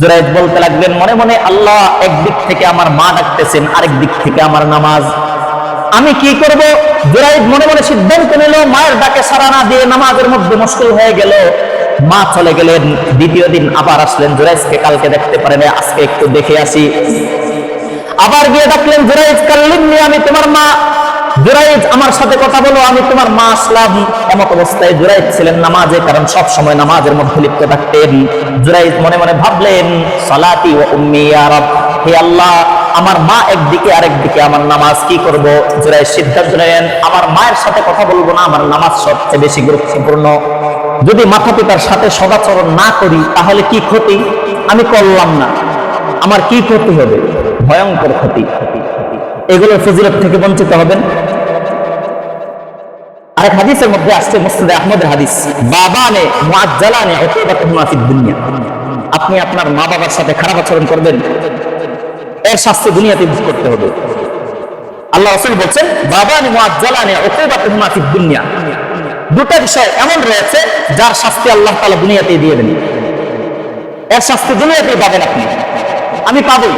জুরাইজ বলতে লাগলেন মনে মনে আল্লাহ একদিক থেকে আমার মা ডাকতেছেন, আরেক দিক থেকে আমার নামাজ। আমি কি করব? জুরাইজ মনে মনে সিদ্ধান্ত নিল, মায়ের ডাকে সারা না দিয়ে নামাজের মধ্যে মুশকিল হয়ে গেল। মা চলে গেলেন, দ্বিতীয় দিন আবার আসলেন। জুরাইজকে কালকে দেখতে পারেন আজকে একটু দেখে আসি। আবার গিয়ে ডাকলেন জুরাইজ কাল্লিমনি আমি তোমার মা জুরাইজ, আমার সাথে কথা বলো, আমি তোমার মা আসলাম এমত অবস্থায় জুরাইজ ছিলেন নামাজে, কারণ সব সময় নামাজের মধ্যে লিপ্ত থাকতেন। জুরাইজ মনে মনে ভাবলেন, সালাতি ও উম্মি ইয়া রব, হে আল্লাহ, আমার মা একদিকে, আরেকদিকে আমার নামাজ কি করব? জুরাইজ সিদ্ধান্ত নিলেন, আমার মায়ের সাথে কথা বলব না, আমার নামাজ সবচেয়ে বেশি গুরুত্বপূর্ণ। যদি মাতা পিতার সাথে সদাচরণ না করি, তাহলে কি ক্ষতি? আমি করলাম না। আমার কি ক্ষতি হবে? ভয়ঙ্কর ক্ষতি। এগুলোর ফজিলত থেকে বঞ্চিত হবেন। আরেক হাদিসের মধ্যে আসছে মুসলিদ আহমদের হাদিস। বাবানে মুআজ্জালানে উকুবাতুহুমা ফিদ দুনিয়া। আপনি আপনার মা বাবার সাথে খারাপ আচরণ করবেন। এর শাস্তি দুনিয়াতে ভোগ করতে হবে। আল্লাহ রাসূল বলছেন, বাবানে মুআজ্জালানে উকুবাতুহুমা ফিদ দুনিয়া। দুটা বিষয় এমন রয়েছে যার শাস্তি আল্লাহ তাআলা দুনিয়াতে দিয়ে দেন এর শাস্তি দুনিয়াতে পাবেন আপনি। আমি পাবই।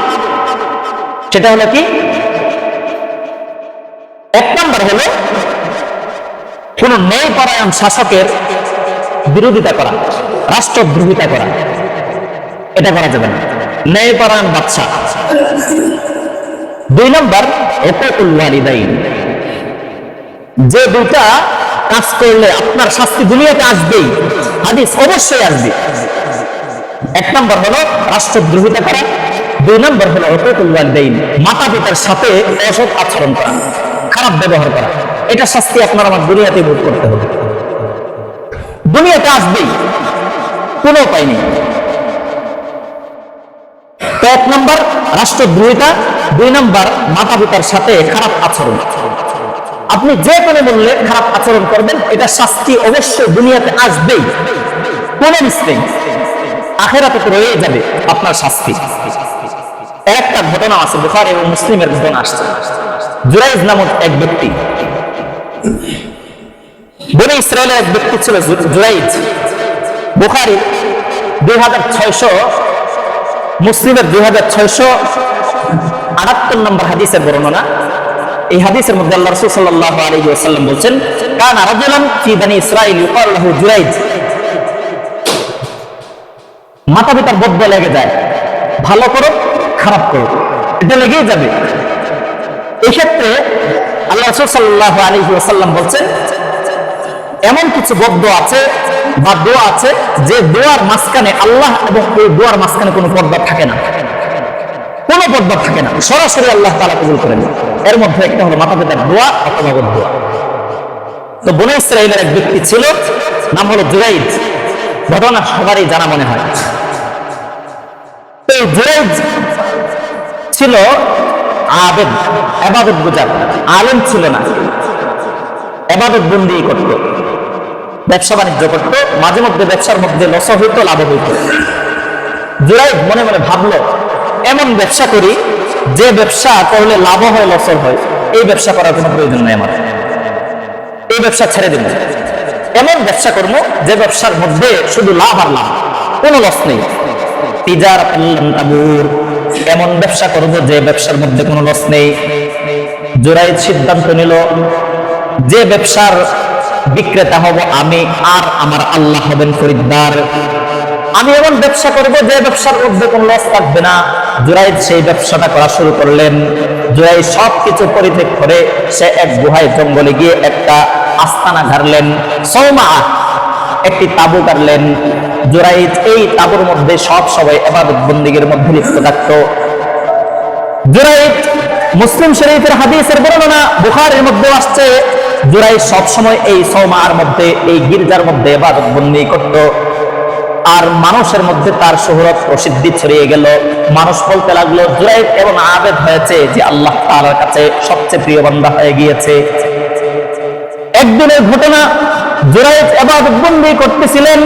সেটা হলো কি? এক নম্বর হলো কোন ন্যায় পরায়ণ শাসকের বিরোধিতা করা, রাষ্ট্রদ্রোহিতা করা। এটা করা যাবে না। ন্যায় পরায়ণ বাচ্চা দুই নম্বর একুল ওয়ালিদাইন। যে দুটা কাজ করলে আপনার শাস্তি দুনিয়াতে আসবেই, হাদিস অবশ্যই আসবে। এক নম্বর হলো রাষ্ট্রদ্রোহিতা করা, দুই নম্বর হলো অকুল ওয়ালিদাইন মাতা পিতার সাথে অসৎ আচরণ করা, খারাপ ব্যবহার করা। এটা শাস্তি আপনার আমার দুনিয়াতে ভোগ করতে হবে। দুনিয়াতে আসবেই, কোনো উপায় নেই। তো এক নম্বর, রাষ্ট্রদ্রোহিতা, দুই নম্বর মাতা পিতার সাথে খারাপ আচরণ। আপনি যে কোনো মূল্যে খারাপ আচরণ করবেন, এটা শাস্তি অবশ্যই দুনিয়াতে আসবেই। কোনো মিস্টেক আখেরাতে তো রয়ে যাবে আপনার শাস্তি। একটা ঘটনা আছে, বুখার এবং মুসলিমের ঘটনা আসছে। জুরাইজ নামক এক ব্যক্তি বনে ইসরায়েলের এক ব্যক্তি ছিল জুরাইজ বুখারি দুই হাজার ছয়শো, মুসলিমের দুই হাজার ছয়শো, আটাত্তর নম্বর হাদিসের বর্ণনা। এই হাদিসের মধ্যে আল্লাহ রসুল সাল্লাহ আলী ওসাল্লাম বলছেন, কান আরাজুলান ফি বানি ইসরাইল ইউকাল লাহু জুরাইজ মাতা পিতার বদ্ধ লেগে যায়। ভালো করো, খারাপ করো। এটা লেগেই যাবে। এক্ষেত্রে আল্লাহ সাল্লাহ বলছেন, এমন কিছু বদ্ধ আছে বা দোয়া আছে যে দোয়ার মাঝখানে আল্লাহ এবং এই দোয়ার মাঝখানে কোনো পর্দা থাকে না। কোনো পর্দা থাকে না। সরাসরি আল্লাহ কবুল করেন। এর মধ্যে একটা হলো মাতা পিতার দোয়া, অথবা দোয়া তো বনে ইসরায়েলের এক ব্যক্তি ছিল, নাম হলো জুরাইদ। ঘটনা সবারই জানা মনে হয়। ছিল আবেদ, এবাদত গুজার। আলেম ছিল না। এবাদত বন্দি করত। ব্যবসা বাণিজ্য করত। মাঝে মধ্যে ব্যবসার মধ্যে লস হইতো লাভ হইতো জুরাইদ মনে মনে ভাবলো, এমন ব্যবসা করি, যে ব্যবসা করলে লাভ হয় লস হয়। এই ব্যবসা করার কোনো প্রয়োজন নেই আমার। এই ব্যবসা ছেড়ে দেব। এমন ব্যবসা করব, যে ব্যবসার মধ্যে শুধু লাভ আর লাভ, কোনো লস নেই। তিজার তাবুর এমন ব্যবসা করব যে ব্যবসার মধ্যে কোনো লস নেই। জোরাইদ সিদ্ধান্ত নিল, যে ব্যবসার বিক্রেতা হব আমি আর আমার আল্লাহ হবেন খরিদ্দার আমি এমন ব্যবসা করব যে ব্যবসার মধ্যে কোনো লস থাকবে না। জুরাইদ সেই ব্যবসাটা করা শুরু করলেন। জুরাইদ সব কিছু পরিত্যাগ করে সে এক গুহায় জঙ্গলে গিয়ে একটা আস্তানা ঘাড়লেন। সৌমা একটি তাবু কাটলেন। জুরাইদ, এই তাবুর মধ্যে সব সবাই এবাদত বন্দিগের মধ্যে লিপ্ত থাকতো। জুরাইদ, মুসলিম শরীফের হাদিসের বর্ণনা বুখারের মধ্যে আসছে। জোরাই সব সময় এই সৌমার মধ্যে, এই গির্জার মধ্যে এবাদত বন্দি করত। আর মানুষের মধ্যে তার শহরত প্রসিদ্ধি ছড়িয়ে গেল। মানুষ বলতে লাগল, জুরাইদ এবং আবেদ হয়েছে যে আল্লাহ তাআলার কাছে সবচেয়ে প্রিয় বান্দা হয়ে গিয়েছে। একদিনের ঘটনা জুরাইজ এবাদত বন্দি করতেছিলেন।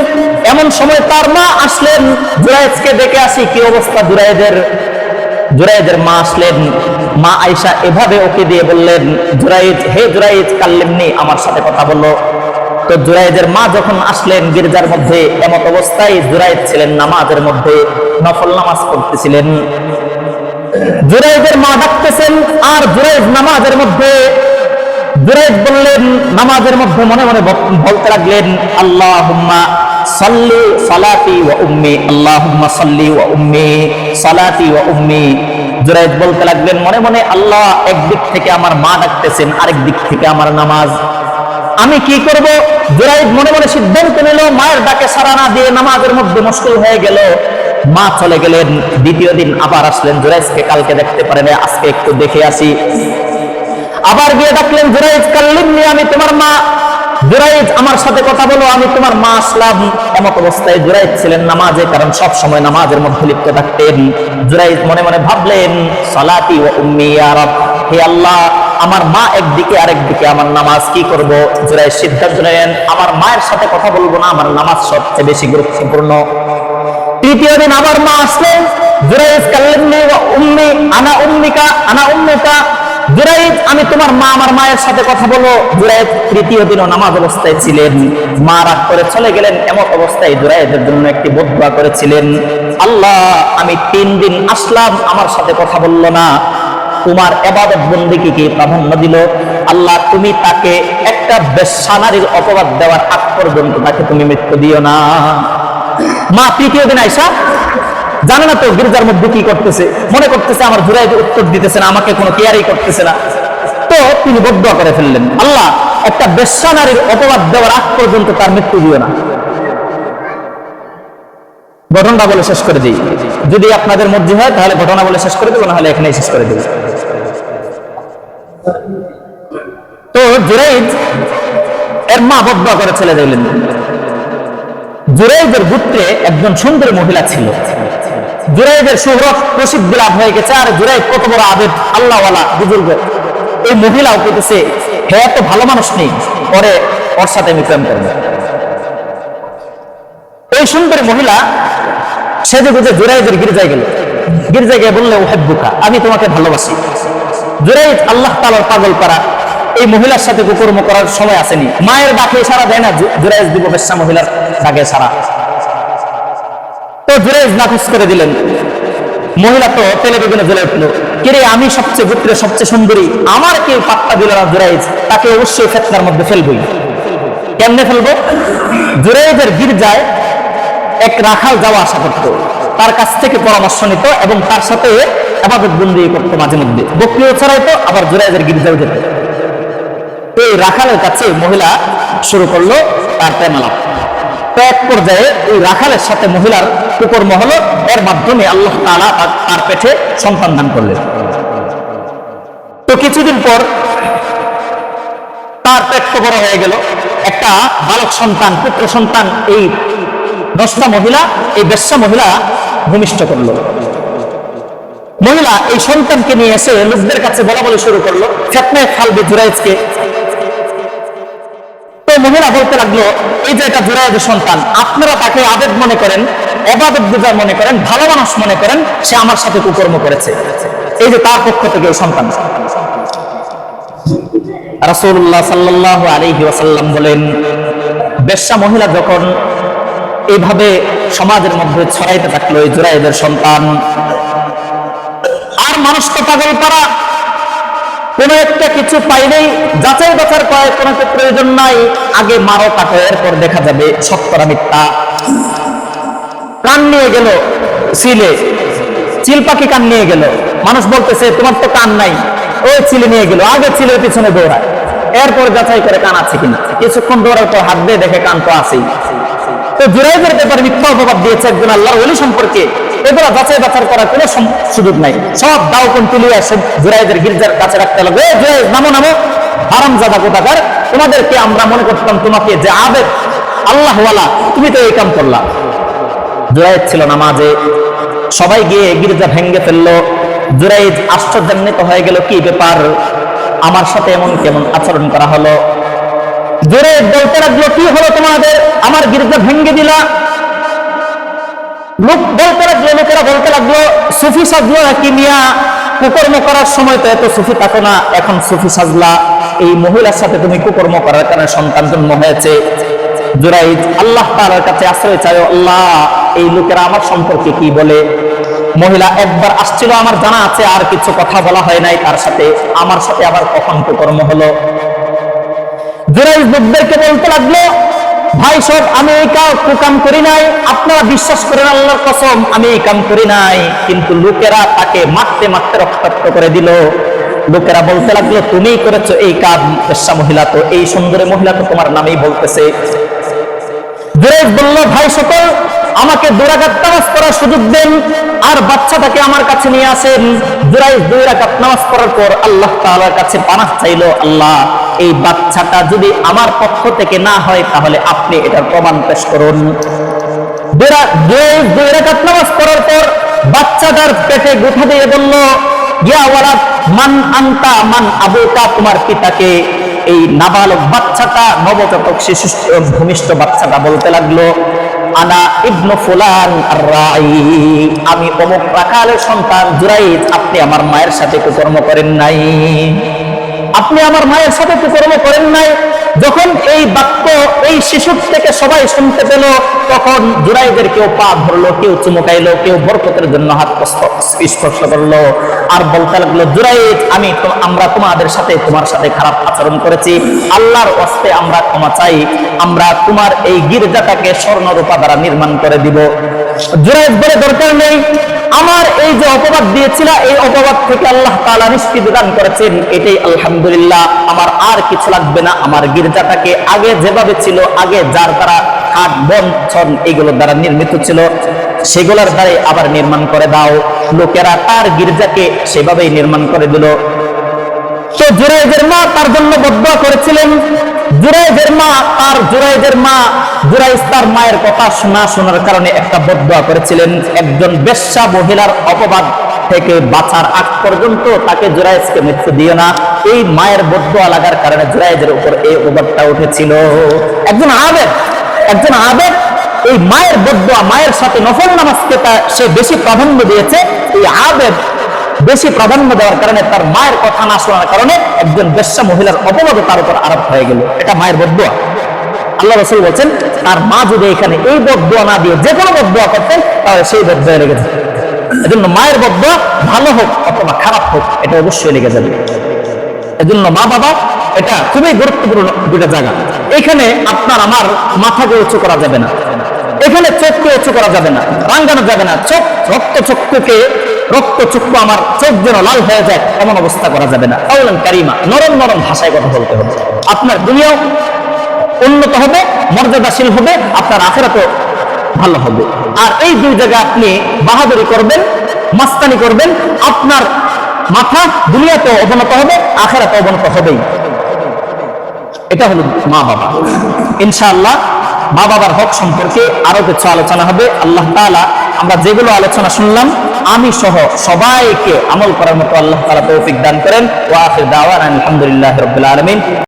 এমন সময় তার মা আসলেন। জুরাইজকে দেখে আসি কি অবস্থা জুরাইজের জুরাইজের মা আসলেন। মা আয়সা এভাবে ওকে দিয়ে বললেন জুরাইজ হে জুরাইজ কাল্লেমনি আমার সাথে কথা বলল তো জুরাইজের মা যখন আসলেন গির্জার মধ্যে, এমত অবস্থায় জুরাইজ ছিলেন নামাজের মধ্যে, নফল নামাজ পড়তেছিলেন। জুরাইদের মা ডাকতেছেন, আর জুরাইদ, নামাজের মধ্যে জুরাইদ বললেন, নামাজের মধ্যে মনে মনে বলতে লাগলেন, আল্লাহুম্মা সাল্লি সালাতি ওয়া উম্মি, আল্লাহুম্মা সাল্লি ওয়া উম্মি সালাতি ওয়া উম্মি। জুরাইদ বলতে লাগলেন, মনে মনে আল্লাহ একদিক থেকে আমার মা ডাকতেছেন, আরেক দিক থেকে আমার নামাজ। আমি কি করব? জুরাইদ মনে মনে সিদ্ধান্ত নিল, মায়ের ডাকে সারা না দিয়ে নামাজের মধ্যে মুশকিল হয়ে গেল। মা চলে গেলেন, দ্বিতীয় দিন আবার আসলেন। জুরাইজকে কালকে দেখতে পারেন, আজকে একটু দেখে আসি। আবার গিয়ে ডাকলেন, জুরাইজ কাল্লিমনি আমি তোমার মা। জুরাইজ, আমার সাথে কথা বলো, আমি তোমার মা আসলাম। এমত অবস্থায় জুরাইজ ছিলেন নামাজে, কারণ সব সময় নামাজের মধ্যে লিপ্ত থাকতেন। জুরাইজ মনে মনে ভাবলেন, সালাতি ও উম্মি, ইয়া রব, হে আল্লাহ, আমার মা একদিকে আরেকদিকে আমার নামাজ কি করব? জুরাইজ সিদ্ধান্ত নিলেন, আমার মায়ের সাথে কথা বলব না, আমার নামাজ সবচেয়ে বেশি গুরুত্বপূর্ণ। তৃতীয় দিন আবার মা আসলেন, জুরাইজ কাল্লিমনি ওয়া উম্মি, আনা উম্মিকা আনা উম্মিকা। জুরাইদ আমি তোমার মা, আমার মায়ের সাথে কথা বলো। জুরাইদ তৃতীয় দিনও নামাজ অবস্থায় ছিলেন। মা রাগ করে চলে গেলেন, এমন অবস্থায় জুরাইদের জন্য একটি বদুয়া করেছিলেন। আল্লাহ, আমি তিন দিন আসলাম, আমার সাথে কথা বলল না। তোমার এবাদত বন্দিকে প্রাধান্য দিল? আল্লাহ, তুমি তাকে একটা বেশানারির অপবাদ দেওয়ার আগ পর্যন্ত তাকে তুমি মৃত্যু দিও না। মা, তৃতীয় দিন আইসা জানে না তো গির্জার মধ্যে কি করতেছে? মনে করতেছে আমার জুরাই উত্তর দিতেছে না, আমাকে কোনো কেয়ারই করতেছে না। তো তিনি বদ্ধ করে ফেললেন। আল্লাহ একটা বেশ্যা নারীর অপবাদ দেওয়ার আগ পর্যন্ত তার মৃত্যু দিও না। ঘটনাটা বলে শেষ করে দিই। যদি আপনাদের মধ্যে হয়, তাহলে ঘটনা বলে শেষ করে দেবো, নাহলে এখানেই শেষ করে দেবো। তো জুরাইদ এর মা বদ্ধ করে ছেলে দিলেন জুরাইদের পুত্রে একজন সুন্দর মহিলা ছিল। জুরাইদের সুহরত প্রসিদ্ধি লাভ হয়ে গেছে, আর জুরাইদ কত বড় আবেদ, আল্লাহওয়ালা বুজুর্গ। এই মহিলাও কইতেছে, হে, এত ভালো মানুষ নেই, পরে ওর সাথে আমি প্রেম করব। এই সুন্দর মহিলা সেজে গুজে জুরাইদের গির্জায় গেল। গির্জায় গিয়ে বললে ও হেব্বুকা আমি তোমাকে ভালোবাসি। জুরাইদ আল্লাহ তালার পাগল পারা এই মহিলার সাথে কুকর্ম করার সময় আসেনি। মায়ের ডাকে সারা দেয় না জুরাইজ দিব বেশ্যা মহিলার ডাকে সারা তো জুরাইজ নাকচ করে দিলেন। মহিলা তো টেলিভিশনে জ্বলে উঠল। কিরে, আমি সবচেয়ে গোত্রের সবচেয়ে সুন্দরী। আমার কেউ পাত্তা দিল না জুরাইজ তাকে অবশ্যই ফেতনার মধ্যে ফেলবই। কেমনে ফেলব? জুরাইজের গির্জায় এক রাখাল যাওয়া আশা করতো। তার কাছ থেকে পরামর্শ নিত এবং তার সাথে আবাদত বন্দি করতো মাঝে মধ্যে। বকরিও ছড়াইতো, আবার জুরাইজের গির্জাও যেত এই রাখালের কাছে মহিলা শুরু করল তার প্রেমালাপ তো এক পর্যায়ে এই রাখালের সাথে মহিলার কুকর্ম হলো এর মাধ্যমে আল্লাহ তাআলা তার- পেটে সন্তান দান করলেন। তো কিছুদিন পর তার পেট তো বড় হয়ে গেল। একটা বালক সন্তান, পুত্র সন্তান, এই দশটা মহিলা, এই বেশ্যা মহিলা ভূমিষ্ঠ করল। মহিলা এই সন্তানকে নিয়ে এসে লোকদের কাছে বলা বলে শুরু করল ফেতনায় ফালবে জুরাইজকে মহিলা বলতে লাগল, এই যে এটা জুরাইজের সন্তান, আপনারা তাকে আবেদ মনে করেন অবাদত মনে করেন, ভালো মানুষ মনে করেন, সে আমার সাথে কুকর্ম করেছে। এই যে তার পক্ষ থেকে এই সন্তান। ওয়াসাল্লাম বলেন, বেশ্যা মহিলা যখন এইভাবে সমাজের মধ্যে ছড়াইতে থাকল এই জুরাইদের সন্তান, আর মানুষ তো পাগল পারা কোনো একটা কিছু পাইলেই যাচাই বাছার করার কোনো একটা প্রয়োজন নাই। আগে মারো কাটো, এরপর দেখা যাবে সত্যরা মিথ্যা। কান নিয়ে গেল চিলে চিল পাখি কান নিয়ে গেল। মানুষ বলতেছে, তোমার তো কান নাই। ওই চিলে নিয়ে গেল। আগে চিলের পিছনে দৌড়ায়। এরপর যাচাই করে কান আছে কিনা। কিছুক্ষণ দৌড়ার পর হাত দিয়ে দেখে কান তো আছেই। তো জুরাইদের ব্যাপারে মিথ্যা অপবাদ দিয়েছে একজন আল্লাহর ওলি সম্পর্কে। এগুলো যাচাই বাছার করার কোনো সুযোগ নাই। সব দাও এসে জুরাইদের গির্জার কাছে রাখতে লাগবে "এ নামো নামো। জাদা তোমাদেরকে আমরা মনে করতাম তোমাকে যে আবেদ তুমি তো এই কাম করলা। জুরাইদ ছিল নামাজে, সবাই গিয়ে গির্জা ভেঙ্গে ফেলল। জুরাইদ আশ্চর্যান্বিত হয়ে গেল, কি ব্যাপার? আমার সাথে এমন কেমন আচরণ করা হলো? জুরাইদ বলতে লাগল, কি হলো তোমাদের? আমার গির্জা ভেঙ্গে দিলা। লোক বলতে লাগল, লোকেরা বলতে লাগল, সুফি সাজলো নাকি মিয়া? কুকর্ম করার সময় তো এত সুফি থাকো না, এখন সুফি সাজলা। এই মহিলার সাথে তুমি কুকর্ম করার কারণে সন্তান জন্ম হয়েছে। আল্লাহ তাআলার কাছে আশ্রয় চাই আল্লাহ, এই লোকেরা আমার সম্পর্কে কি বলে? মহিলা একবার আসছিল, আমার জানা আছে, আর কিছু কথা বলা হয় নাই, তার সাথে আমার সাথে আবার কখন কুকর্ম হলো? জুরাইজ লোকদেরকে বলতে লাগল ভাই সব আমি এই কাম করি নাই। আপনারা বিশ্বাস করেন আল্লাহর কসম, আমি এই কাম করি নাই। কিন্তু লোকেরা তাকে মারতে মারতে রক্তাক্ত করে দিল। লোকেরা বলতে লাগল, তুমিই করেছ এই কাজ পেশা মহিলা তো, এই সুন্দরী মহিলা তো তোমার নামেই বলতেছে। বলল, ভাই সকল, আমাকে দুরাকাত নামাজ করার সুযোগ দেন আর বাচ্চাটাকে আমার কাছে নিয়ে আসেন। জুরাইজ দুই রাকাত নামাজ পড়ার পর আল্লাহ তাআলার কাছে পানাহ চাইলো, আল্লাহ এই বাচ্চাটা যদি আমার পক্ষ থেকে না হয়, তাহলে আপনি এটার প্রমাণ পেশ করুন। নামাজ পড়ার পর বাচ্চাটার পেটে গুঠা দিয়ে বলল মান আন্তা, মান আবুকা? তোমার পিতাকে এই নাবালক বাচ্চাটা, নবজাতক শিশু ভূমিষ্ঠ বাচ্চাটা বলতে লাগল, আনা ইবনু ফুলান আর-রাই, আমি অমুক রাখালের সন্তান জুরাইজ আপনি আমার মায়ের সাথে কুকর্ম করেন নাই। আপনি আমার মায়ের সাথে কুকর্ম করেন নাই। যখন এই বাক্য এই শিশুর থেকে সবাই শুনতে পেল, তখন জুরাইদের কেউ পা ধরলো, কেউ চুমকাইলো কেউ বরকতের জন্য হাত স্প- স্পর্শ করল। আর বলতে লাগল, জুরাইদ, আমি আমরা তোমাদের সাথে, তোমার সাথে খারাপ আচরণ করেছি। আল্লাহর অস্তে আমরা ক্ষমা চাই। আমরা তোমার এই গির্জাটাকে স্বর্ণরূপা দ্বারা নির্মাণ করে দিব। জুরাইদ বলে, দরকার নেই। আমার এই যে অপবাদ দিয়েছিল, এই অপবাদ থেকে আল্লাহ তালা নিষ্কৃতি দান করেছেন, এটাই আলহামদুলিল্লাহ। আমার আর কিছু লাগবে না, আমার গির্জাটাকে আগে যেভাবে ছিল, আগে যার দ্বারা হাট বন, ছন এগুলোর দ্বারা নির্মিত ছিল, সেগুলোর দ্বারাই আবার নির্মাণ করে দাও। লোকেরা তার গির্জাকে সেভাবেই নির্মাণ করে দিল। তো জুরাইদের মা তার জন্য বদয়া করেছিলেন। জুরাইদের মা তার জুরাইদের মা জুরাইজ তার মায়ের কথা শোনা শোনার কারণে একটা বদয়া করেছিলেন। একজন বেশ্যা মহিলার অপবাদ থেকে বাঁচার আগ পর্যন্ত তাকে জুরাইজকে মৃত্যু দিও না। এই মায়ের বদয়া লাগার কারণে জুরাইজের উপর এই অপবাদটা উঠেছিল। একজন আবেদ একজন আবেদ, এই মায়ের বদয়া মায়ের সাথে নফল নামাজকে সে বেশি প্রাধান্য দিয়েছে। এই আবেদ বেশি প্রাধান্য দেওয়ার কারণে তার মায়ের কথা না শোনার কারণে একজন বেশ্যা মহিলার অপবাদ তার উপর আরোপ হয়ে গেল। এটা মায়ের বদুয়া আল্লাহ রসুল বলছেন, তার মা যদি এখানে এই বদুয়া না দিয়ে যে কোনো বদুয়া করতেন, তাহলে সেই বদুয়া লেগে যেত। এজন্য মায়ের বদুয়া ভালো হোক অথবা খারাপ হোক, এটা অবশ্যই লেগে যাবে। এজন্য মা বাবা এটা খুবই গুরুত্বপূর্ণ দুটা জায়গা। এখানে আপনার আমার মাথাকে উঁচু করা যাবে না। এখানে চোখকে উঁচু করা যাবে না। রাঙ্গানো যাবে না। চোখ, রক্ত চক্ষুকে রক্ত চক্ষু আমার চোখ যেন লাল হয়ে যায়, এমন অবস্থা করা যাবে না। কারিমা, নরম নরম ভাষায় কথা বলতে হবে। আপনার দুনিয়াও উন্নত হবে, মর্যাদাশীল হবে, আপনার আখেরাতও ভালো হবে। আর এই দুই জায়গায় আপনি বাহাদুরি করবেন, মাস্তানি করবেন, আপনার মাথা দুনিয়াতে অবনত হবে আখেরাতে অবনত হবেই। এটা হলো মা বাবা। ইনশাআল্লাহ, মা বাবার হক সম্পর্কে আরও কিছু আলোচনা হবে। আল্লাহ তাআলা আমরা যেগুলো আলোচনা শুনলাম আমি সহ সবাইকে আমল করার মতো আল্লাহ তালা তৌফিক দান করেন। ওয়াফির আখির আলহামদুলিল্লাহ রবিল আলামিন।